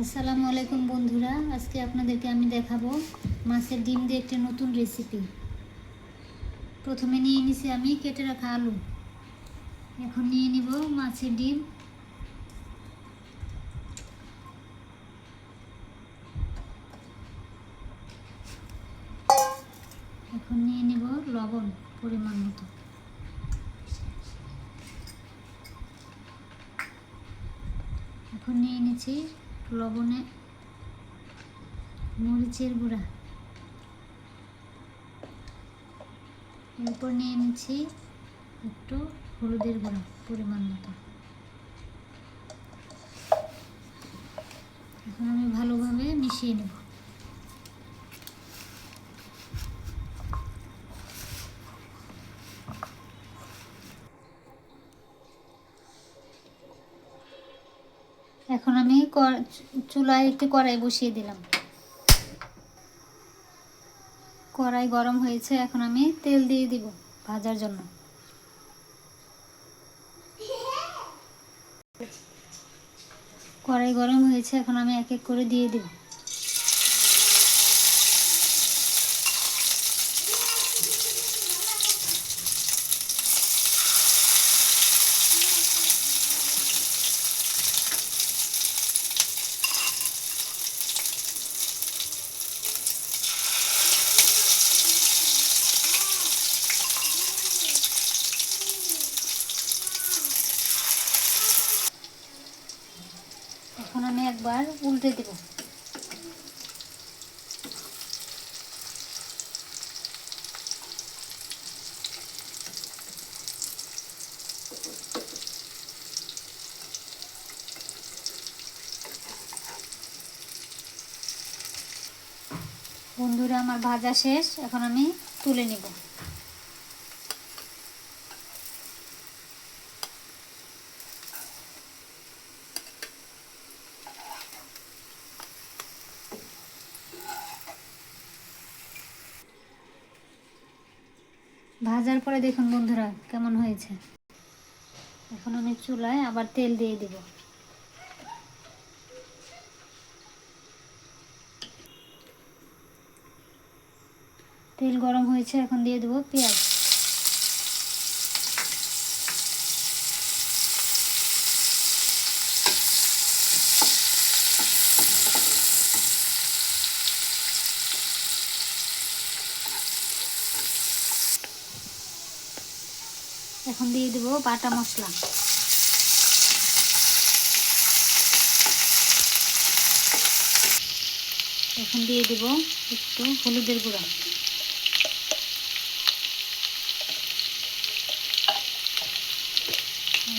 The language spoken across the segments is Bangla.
আসসালামু আলাইকুম বন্ধুরা, আজকে আপনাদেরকে আমি দেখাবো মাছের ডিম দিয়ে একটি নতুন রেসিপি প্রথমে নিয়ে নিছি আমি কেটে রাখা আলু। এখন নিয়ে নিব মাছের ডিম। এখন নিয়ে নিব লবণ পরিমাণ মতো। এখন নিয়ে নিচ্ছি লবণে মরিচের গুঁড়া। এরপর নিয়ে নিচ্ছি একটু হলুদের গুঁড়া পরিমাণ মতো। এখন আমি ভালোভাবে মিশিয়ে নেব। এখন আমি চুলায় একটি কড়াই বসিয়ে দিলাম। কড়াই গরম হয়েছে, এখন আমি তেল দিয়ে দিব ভাজার জন্য। কড়াই গরম হয়েছে, এখন আমি এক এক করে দিয়ে দিব এখন আমি একবার উল্টে দেব। বন্ধুরা আমার ভাজা শেষ। এখন আমি তুলে নিব। ভাজার পরে দেখুন বন্ধুরা কেমন হয়েছে। এখন আমি চুলায় আবার তেল দিয়ে দিব। তেল গরম হয়েছে, এখন দিয়ে দেবো পেঁয়াজ। এখন দিয়ে দেবো বাটা মশলা। এখন দিয়ে দেবো একটু হলুদের গুঁড়া।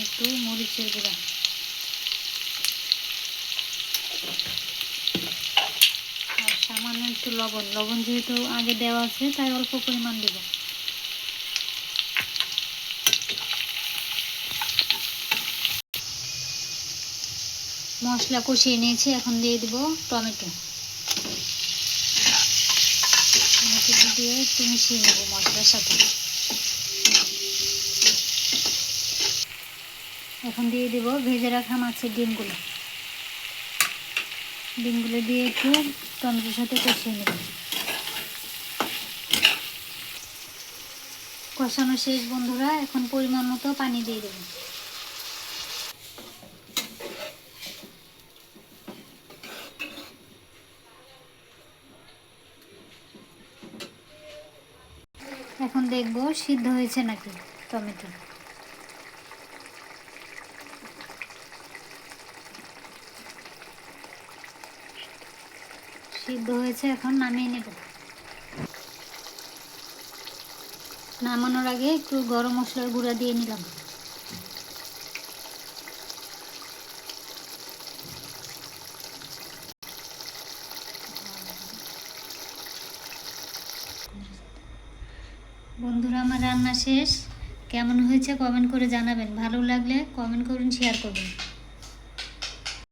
একটু মরিচের গুঁড়া। আর সামান্য একটু লবণ। লবণ যেহেতু আগে দেওয়া আছে, তাই অল্প পরিমাণ দেবো। মশলা কষিয়ে নিয়েছি, এখন দিয়ে দিব টমেটো। টমেটো দিয়ে একটু মিশিয়ে নেব মশলার সাথে। এখন দিয়ে দিব ভেজে রাখা মাছের ডিমগুলো। ডিমগুলো দিয়ে একটু টমেটোর সাথে কষিয়ে নেব। কষানো শেষ, বন্ধুরা, এখন পরিমাণ মতো পানি দিয়ে দেবো। এখন দেখব সিদ্ধ হয়েছে নাকি টমেটো। সিদ্ধ হয়েছে, এখন নামিয়ে নেব। নামানোর আগে একটু গরম মশলার গুঁড়া দিয়ে নিলাম। বন্ধুরা, আমার রান্না শেষ। কেমন হয়েছে কমেন্ট করে জানাবেন। ভালো লাগলে কমেন্ট করুন শেয়ার করবেন